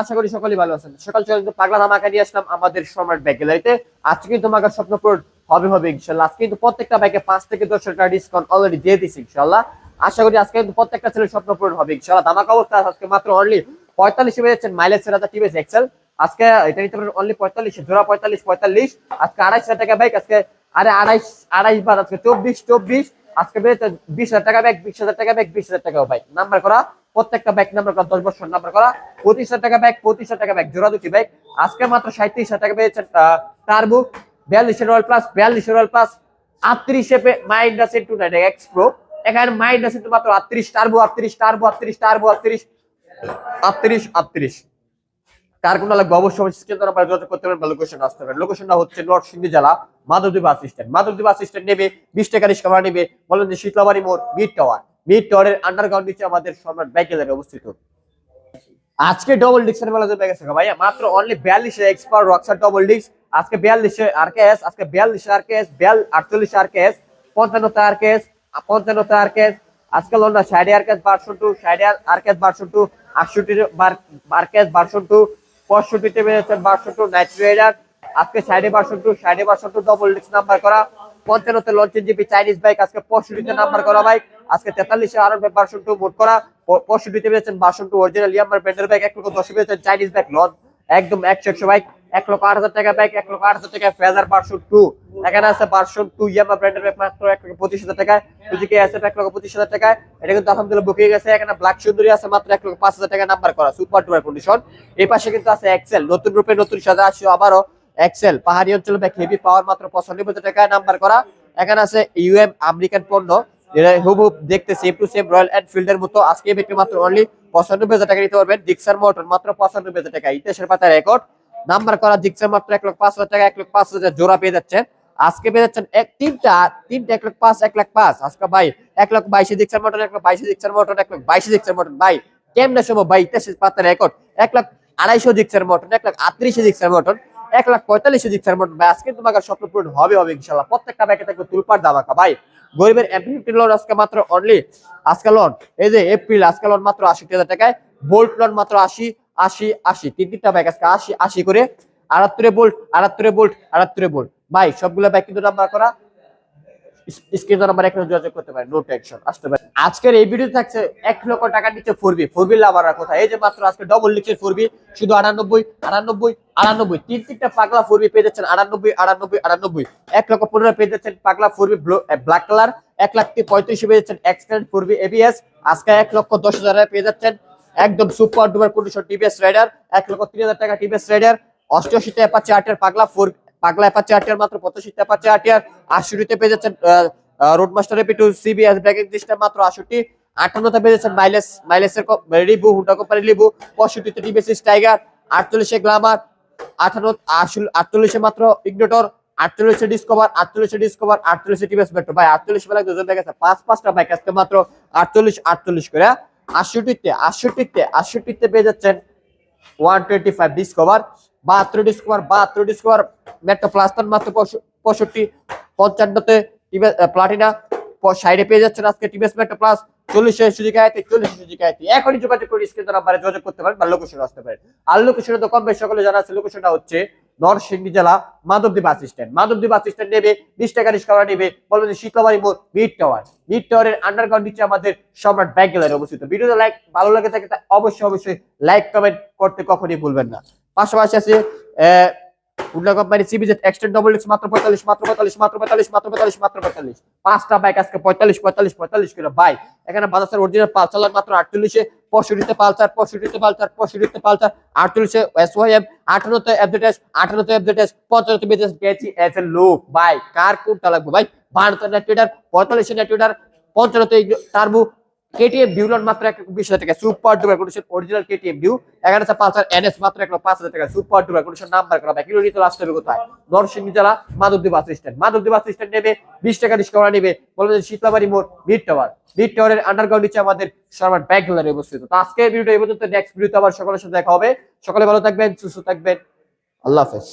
আশা করি ভালো আছেন। সকাল সকাল পাগলা ধামাকা নিয়ে আসলাম আমাদের আজকে কিন্তু তোমাকে স্বপ্ন হবে হবে আজকে কিন্তু প্রত্যেকটা থেকে দশ টাকা ডিসকাউন্ট অলরেডি দিয়ে আশা করি আজকে কিন্তু প্রত্যেকটা স্বপ্ন পূরণ হবে ধামাকা অবস্থা আজকে মাত্র অনলি পঁয়তাল্লিশ পেয়ে মাইলেজ টিভিএস এক্সেল আজকে এটা নিতে পারেন অনলি পঁয়তাল্লিশ, জোড়া পঁয়তাল্লিশ পঁয়তাল্লিশ। আজকে আড়াইশ হাজার টাকা বাইক আজকে আরে আড়াইশ আড়াইশ বার, আজকে চব্বিশ চব্বিশ। আজকে বেড়েছে বিশ হাজার টাকা ব্যাগ বিশ হাজার টাকা ব্যাগ বিশ হাজার টাকা বাইক নাম্বার করা প্রত্যেকটা ব্যাগ নাম্বার করা, দশ বছর নাম্বার করা, পঁচিশ হাজার টাকা ব্যাগ পঁচিশ হাজার টাকা ব্যাগ জোড়া দুটি ব্যাগ আজকে মাত্র সাঁত্রিশ হাজার টাকা পেয়েছেন টার্বুক বিয়াল্লিশের রয়্যাল প্লাস বিয়াল্লিশের royal plus আটত্রিশে my industry two nine X pro এখানে মাই ইন্ডাস্ট্রি মাত্র আটত্রিশ টার্বো আটত্রিশ টার্বো আটত্রিশ টার্বো আটত্রিশ আটত্রিশ আটত্রিশ। কার কোন লাগবে অবশ্যই স্ক্রিন যোগাযোগ করতে পারেন লোকেশন আসতে পারেন। লোকেশনটা হচ্ছে নরসিংদী জেলা, Madhabdi bus stand Madhabdi bus stand নেবে, বিশ টাকা রিক্সা নেবে, বলেন যে শীতলাবাড়ি মোড় মিড টাওয়ার মিড টাওয়ারের আন্ডারগ্রাউন্ড নিচে আমাদের সম্রাট ব্যাকেলারে অবস্থিত। আজকে ডবল ডিক্সের মেলা ব্যাগ আছে ভাইয়া। মাত্র অনলি বিয়াল্লিশে এক্সপার্ট রক্সার ডবল ডিক্স আজকে বিয়াল্লিশে আর কে এস আজকে বিয়াল্লিশে আর কে এস বিয়াল আটচল্লিশে আর কে এস পঞ্চান্নতে আর কে এস পঞ্চান্নতে আর কে এস আজকে লন্ডা ষাটে আর কেস বারশো টু ষাটে আর কেস বারশো টু আটষট্টি বার কেস বারশো টু পঁয়ষট্টিতে বেড়েছেন বারশো টু নাইট রাইডার আজকে সাইডে বারশো টু সাইডে বারশো টু ডবল ডিক্স নাম্বার করা। পঞ্চান্নতে লঞ্চেন জিপি চাইনিজ বাইক আজকে পঁয়ষট্টিতে নাম্বার করা বাইক আজকে তেতাল্লিশে করা পঁয়ষট্টিতে পেয়েছেন অরিজিনাল ইয়ামার ব্র্যান্ডের বাইক এক লক্ষ দশে পেয়েছেন চাইনিজ বাইক লঞ্চ একদম একশো একশো বাইক এক লক্ষ আট হাজার টাকা এক লক্ষ আট হাজার টাকা ফেজার টু এখানে আছে টু মাত্র এক লক্ষ পঁচিশ হাজার টাকায়। আছে এক লক্ষ পঁচিশ হাজার টাকায়। এটা কিন্তু আলহামদুলিল্লাহ বুকিং গেছে এখানে ব্ল্যাক সুন্দরী আছে মাত্র এক লক্ষ পাঁচ হাজার টাকা নাম্বার করা সুপার টুয়ার কন্ডিশন এই পাশে কিন্তু আছে এক্সেল নতুন রূপে নতুন সাজা আসছে আবারও। এক্সেল, পাহাড়ি অঞ্চল ব্যাগ হেভি পাওয়ার মাত্র পঁচানব্বই টাকায় নাম্বার করা। এখানে আছে ইউএম আমেরিকান পণ্য দেখতে মতো। আজকে পঁচানব্বই টাকা মাত্র টাকা। রেকর্ড নাম্বার করা মাত্র এক লক্ষ পাঁচ হাজার টাকা, এক পাঁচ হাজার জোড়া পেয়ে আজকে পেয়ে এক, তিনটা এক পাঁচ, এক লাখ পাঁচ। আজকে ভাই এক লক্ষ বাইশে মোটর এক লক্ষ বাইশে এক বাইশে মোটর ভাই, কেমনে সময় ভাই, ইতিহাসের পাতা রেকর্ড এক লাখ আড়াইশো ডিক্সার মটন এক লাখ আটত্রিশে ডিক্সার মোটর এক লাখ পঁয়তাল্লিশে মোটর ভাই, আজকে তোমাকে স্বপ্ন পূরণ হবে হবে ইনশাল্লাহ। প্রত্যেকটা ব্যাগে থাকবে তুলপার দামাকা ভাই, গরিবের এপ্রিল লোন আজকে মাত্র অনলি আজকে লোন এই যে এপ্রিল আজকে লোন মাত্র আশি হাজার টাকায় বোল্ট লোন মাত্র আশি আশি আশি। তিন তিনটা ব্যাগ আজকে আশি আশি করে। আটাত্তরে বোল্ট আটাত্তরে বোল্ট আটাত্তরে বোল্ট ভাই, সবগুলো ব্যাগ কিন্তু নাম্বার করা স্ক্রিন নাম্বার এখানে যোগাযোগ করতে পারে নো টেনশন আসতে পারে আজকের এই ভিডিও থাকছে এক লক্ষ টাকার নিচে ফোরবি ফোরবি লাভাররা কোথায়? এই যে মাত্র আজকে ডবল লিখের ফোরবি শুধু আটানব্বই আটানব্বই আটানব্বই। তিন তিনটা পাগলা ফোরবি পেয়ে যাচ্ছেন আটানব্বই আটানব্বই আটানব্বই। এক লক্ষ পনেরো পেয়ে যাচ্ছেন পাগলা ফোরবি ব্ল্যাক কালার এক লাখ পঁয়ত্রিশ পেয়ে যাচ্ছেন এক্সটেন্ড ফোরবি এবিএস আজকে এক লক্ষ দশ হাজার পেয়ে যাচ্ছেন একদম super duper condition TVS Raider এক লক্ষ তিন হাজার টাকা টিভিএস রাইডার অষ্টআশিতে অ্যাপাচে আটের পাগলা ফোর পাগলা অ্যাপাচে আটের মাত্র পঁচাশিতে অ্যাপাচে আটের আশিতে পেয়ে যাচ্ছেন road master AP two CBS braking system মাত্র আষট্টি আটান্নতে পেয়ে যাচ্ছেন মাইলেস মাইলেসের রিবু হুন্ডা কোম্পানি লিবু পঁয়ষট্টিতে টিভিএস টাইগার আটচল্লিশে গ্লামার আঠান্ন আটচল্লিশে মাত্র ইগনোটর আটচল্লিশে ডিসকভার আটচল্লিশে ডিসকভার আটচল্লিশে টিভিএস মেট্রো ভাই, আটচল্লিশ বেলা দুজন ব্যাগ আছে পাঁচ, পাঁচটা বাইক আজকে মাত্র আটচল্লিশ আটচল্লিশ করে। আটষট্টিতে আটষট্টিতে আটষট্টিতে পেয়ে যাচ্ছেন ওয়ান টোয়েন্টি ফাইভ ডিসকভার বাহাত্তর ডিসকভার বাহাত্তর ডিসকভার মেট্রো প্লাস মাত্র পঁয়ষট্টি পঞ্চান্নতে প্লাটিনা সাইডে পেয়ে যাচ্ছেন আজকে টিভিএস মেট্রো প্লাস চল্লিশে সুযোগ আয়তে চল্লিশে সুযোগ আয়তে এখনই যোগাযোগ করে স্ক্রিন নাম্বারে যোগাযোগ করতে পারেন বা লোকেশন আসতে পারেন। আর লোকেশনে তো কম বেশ সকলে জানা আছে লোকেশনটা হচ্ছে নরসিংদী জেলা Madhabdi bus stand. Madhabdi bus stand নেবে, বিশ টাকা রিক্সা নেবে বলবেন শীতলাবাড়ি মোড় মিড টাওয়ার মিড টাওয়ারের আন্ডারগ্রাউন্ড নিচে আমাদের সম্রাট ব্যাংক গ্যালারি অবস্থিত। ভিডিওটা লাইক ভালো লাগে থাকে তা অবশ্যই অবশ্যই লাইক কমেন্ট করতে কখনই ভুলবেন না। পাশাপাশি আছে আহ company CBZ Xtreme double X মাত্র পঁয়তাল্লিশ মাত্র পঁয়তাল্লিশ মাত্র পঁয়তাল্লিশ মাত্র পঁয়তাল্লিশ মাত্র পঁয়তাল্লিশ। পাঁচটা বাইক আজকে পঁয়তাল্লিশ পঁয়তাল্লিশ পঁয়তাল্লিশ করে। বাইক এখানে বাজাজের অরিজিনাল পালসার মাত্র আটচল্লিশে, পঁয়ষট্টিতে পালসার পঁয়ষট্টিতে পালসার পঁয়ষট্টিতে পালসার, আটচল্লিশে এস ওয়াই এম আঠারোতে এফডেটেস আঠারোতে এফডেটেস পঞ্চান্নতে বিদেশ পেয়েছি এস এ লো ভাই, কার কোনটা লাগবে? ভাই, বারোতে নেটুইটার পঁয়তাল্লিশে নেটুইটার পঞ্চান্নতে টার্বু কেটিএম ডিউলন মাত্র এক বিশ হাজার টাকা। Super duper condition original KTM Duke এগারো পালসার এনএস মাত্র এক পাঁচ হাজার টাকা। সুপার ডুপার কন্ডিশন নাম্বার করা কিলো নিতে আসতে হবে কোথায়? নরসিংহী জেলা, Madhabdi bus stand Madhabdi bus stand নেবে, বিশ টাকা ডিসকাউন্ট নেবে। বলবেন শীতলাবাড়ি মোড় মিড টাওয়ার মিড টাওয়ারের আন্ডারগ্রাউন্ড নিচে আমাদের সরবার ব্যাগ গ্যালারি অবস্থিত। তো আজকে ভিডিওটা এই পর্যন্ত। নেক্সট ভিডিওতে আবার সকালের সাথে দেখা হবে। সকালে ভালো থাকবেন, সুস্থ থাকবেন। আল্লাহ হাফেজ।